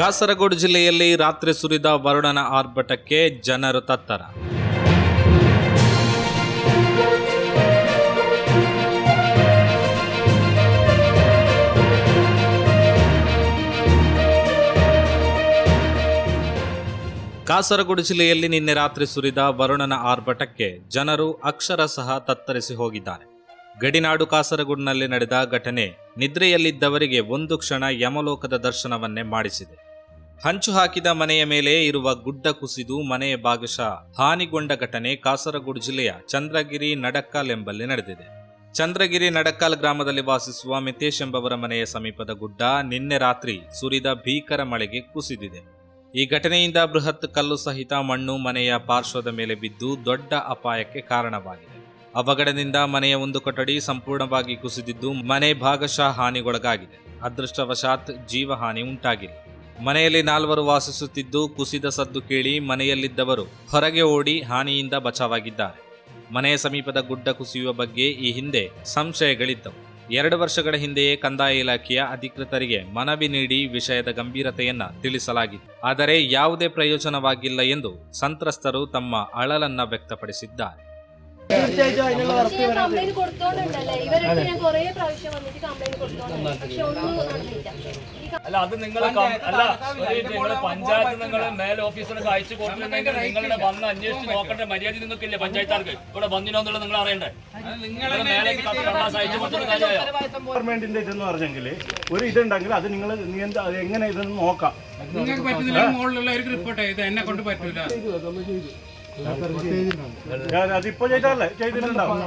ಕಾಸರಗೋಡು ಜಿಲ್ಲೆಯಲ್ಲಿ ರಾತ್ರಿ ಸುರಿದ ವರುಣನ ಆರ್ಭಟಕ್ಕೆ ಜನರು ತತ್ತರ. ಕಾಸರಗೋಡು ಜಿಲ್ಲೆಯಲ್ಲಿ ನಿನ್ನೆ ರಾತ್ರಿ ಸುರಿದ ವರುಣನ ಆರ್ಭಟಕ್ಕೆ ಜನರು ಅಕ್ಷರಶಃ ತತ್ತರಿಸಿ ಹೋಗಿದ್ದಾರೆ. ಗಡಿನಾಡು ಕಾಸರಗೋಡಿನಲ್ಲಿ ನಡೆದ ಘಟನೆ ನಿದ್ರೆಯಲ್ಲಿದ್ದವರಿಗೆ ಒಂದು ಕ್ಷಣ ಯಮಲೋಕದ ದರ್ಶನವನ್ನೇ ಮಾಡಿಸಿದೆ. ಹಂಚು ಹಾಕಿದ ಮನೆಯ ಮೇಲೆ ಇರುವ ಗುಡ್ಡ ಕುಸಿದು ಮನೆಯ ಭಾಗಶಃ ಹಾನಿಗೊಂಡ ಘಟನೆ ಕಾಸರಗೋಡು ಜಿಲ್ಲೆಯ ಚಂದ್ರಗಿರಿ ನಡಕ್ಕಾಲ್ ಎಂಬಲ್ಲಿ ನಡೆದಿದೆ. ಚಂದ್ರಗಿರಿ ನಡಕ್ಕಾಲ್ ಗ್ರಾಮದಲ್ಲಿ ವಾಸಿಸುವ ಮಿತೇಶ್ ಎಂಬವರ ಮನೆಯ ಸಮೀಪದ ಗುಡ್ಡ ನಿನ್ನೆ ರಾತ್ರಿ ಸುರಿದ ಭೀಕರ ಮಳೆಗೆ ಕುಸಿದಿದೆ. ಈ ಘಟನೆಯಿಂದ ಬೃಹತ್ ಕಲ್ಲು ಸಹಿತ ಮಣ್ಣು ಮನೆಯ ಪಾರ್ಶ್ವದ ಮೇಲೆ ಬಿದ್ದು ದೊಡ್ಡ ಅಪಾಯಕ್ಕೆ ಕಾರಣವಾಗಿದೆ. ಅವಘಡದಿಂದ ಮನೆಯ ಒಂದು ಕೊಠಡಿ ಸಂಪೂರ್ಣವಾಗಿ ಕುಸಿದಿದ್ದು ಮನೆ ಭಾಗಶಃ ಹಾನಿಗೊಳಗಾಗಿದೆ. ಅದೃಷ್ಟವಶಾತ್ ಜೀವಹಾನಿ ಉಂಟಾಗಿಲ್ಲ. ಮನೆಯಲ್ಲಿ ನಾಲ್ವರು ವಾಸಿಸುತ್ತಿದ್ದು ಕುಸಿದ ಸದ್ದು ಕೇಳಿ ಮನೆಯಲ್ಲಿದ್ದವರು ಹೊರಗೆ ಓಡಿ ಹಾನಿಯಿಂದ ಬಚಾವಾಗಿದ್ದಾರೆ. ಮನೆಯ ಸಮೀಪದ ಗುಡ್ಡ ಕುಸಿಯುವ ಬಗ್ಗೆ ಈ ಹಿಂದೆ ಸಂಶಯಗಳಿದ್ದವು. ಎರಡು ವರ್ಷಗಳ ಹಿಂದೆಯೇ ಕಂದಾಯ ಇಲಾಖೆಯ ಅಧಿಕೃತರಿಗೆ ಮನವಿ ನೀಡಿ ವಿಷಯದ ಗಂಭೀರತೆಯನ್ನ ತಿಳಿಸಲಾಗಿತ್ತು. ಆದರೆ ಯಾವುದೇ ಪ್ರಯೋಜನವಾಗಿಲ್ಲ ಎಂದು ಸಂತ್ರಸ್ತರು ತಮ್ಮ ಅಳಲನ್ನ ವ್ಯಕ್ತಪಡಿಸಿದ್ದಾರೆ. പക്ഷെ ഞാൻ കംപ്ലൈന്റ് കൊടുത്തോണ്ടല്ലേ ഇവരടുത്ത് ഞാൻ കുറേ പ്രാവശ്യം വന്നിട്ട് കംപ്ലൈന്റ് പക്ഷെ ഒന്നും നടന്നില്ല അല്ല അത് നിങ്ങൾ അല്ല നിങ്ങളെ പഞ്ചായത്ത് നിങ്ങൾ മേൽ ഓഫീസർക്ക് അയച്ചു കൊടുത്തിട്ടുണ്ടെങ്കിൽ നിങ്ങളുടെ വന്ന് അന്വേഷിച്ച് നോക്കേണ്ട മര്യാദ നിങ്ങൾക്കില്ല പഞ്ചായത്താർക്ക് ഇവിടെ വന്നിനോ എന്നുള്ളത് നിങ്ങൾ അറിയണ്ടേ? ഗവൺമെന്റിന്റെ ഇതെന്ന് പറഞ്ഞെങ്കിൽ ഒരു ഇതുണ്ടെങ്കിൽ അത് നിങ്ങൾ എങ്ങനെ ഇതെന്ന് നോക്കാം. നിങ്ങൾക്ക് പറ്റുന്നില്ല മുകളിലുള്ളവർക്ക് റിപ്പോർട്ട് ഇത് എന്നെ കൊണ്ട് പറ്റൂല. ഞാൻ അതിപ്പോ ചെയ്താലേ? ചെയ്തിട്ടുണ്ടാവും.